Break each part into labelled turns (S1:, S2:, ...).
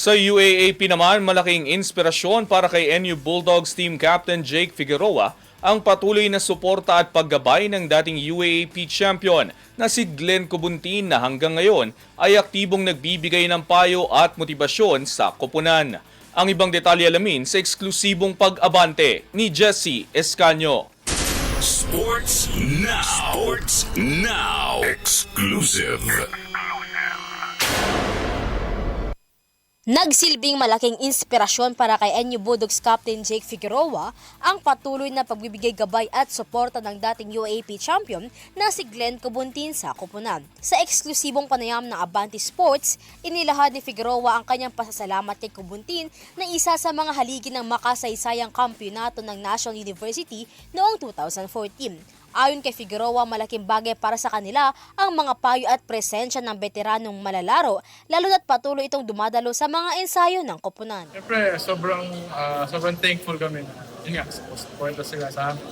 S1: Sa UAAP naman, malaking inspirasyon para kay NU Bulldogs team captain Jake Figueroa ang patuloy na suporta at paggabay ng dating UAAP champion na si Glenn Cubuntin na hanggang ngayon ay aktibong nagbibigay ng payo at motibasyon sa koponan. Ang ibang detalye alamin sa eksklusibong pag-abante ni Jesse Escanio.
S2: Sports Now. Sports Now. Exclusive.
S3: Nagsilbing malaking inspirasyon para kay NU Bulldogs Captain Jake Figueroa ang patuloy na pagbibigay gabay at suporta ng dating UAP champion na si Glenn Cubuntin sa Kupunan. Sa eksklusibong panayam ng Abante Sports, inilahad ni Figueroa ang kanyang pasasalamat kay Cubuntin na isa sa mga haligi ng makasaysayang kampyonato ng National University noong 2014. Ayon kay Figueroa, malaking bagay para sa kanila ang mga payo at presensya ng veteranong malalaro, lalo na't patuloy itong dumadalo sa mga ensayo ng koponan.
S4: Siyempre, sobrang, ah, sobrang thankful kami yun nga, supporta sila sa amin.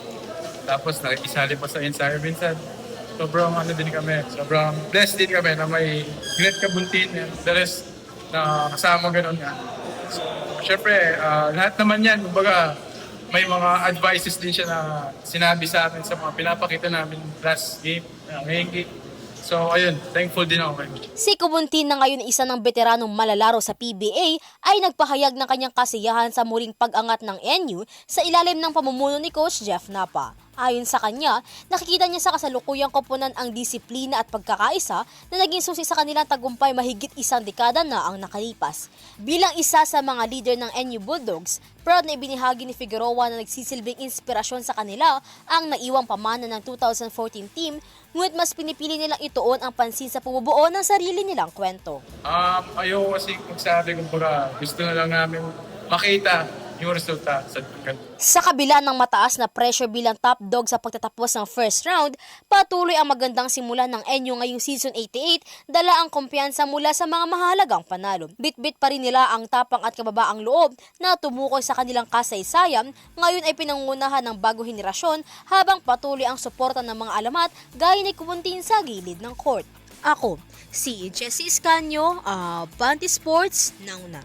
S4: Tapos nakikisali pa sa ensayo minsan. Sobrang ano din kami, sobrang blessed din kami na may Gret Kabuntin and the rest na kasama ganun nga. So, Siyempre, ah, lahat naman yan, kumbaga, may mga advices din siya na sinabi sa amin sa mga pinapakita namin last game, uh, ngayong game. So, ayun, thankful din ako
S3: Si Kubuntin na ngayon isa ng veteranong malalaro sa PBA ay nagpahayag ng kanyang kasiyahan sa muling pag-angat ng NU sa ilalim ng pamumuno ni Coach Jeff Napa. Ayon sa kanya, nakikita niya sa kasalukuyang koponan ang disiplina at pagkakaisa na naging susi sa kanilang tagumpay mahigit isang dekada na ang nakalipas. Bilang isa sa mga leader ng NU Bulldogs, proud na ibinahagi ni Figueroa na nagsisilbing inspirasyon sa kanila ang naiwang pamana ng 2014 team, ngunit mas pinipili nilang ituon ang pansin sa pumubuo ng sarili nilang kwento.
S4: Um, ayoko kasi kung baga gusto na lang namin makita yung resulta sa.
S3: Sa kabila ng mataas na pressure bilang top dog sa pagtatapos ng first round, patuloy ang magandang simula ng NU ngayong season 88 dala ang kumpiyansa mula sa mga mahalagang panalo. Bit-bit pa rin nila ang tapang at kababaang loob na tumukoy sa kanilang kasaysayan, ngayon ay pinangunahan ng bagong henerasyon habang patuloy ang suporta ng mga alamat gaya ni Kumuntin sa gilid ng court. Ako, si Jessie Escanio, uh, Banti Sports, Nauna.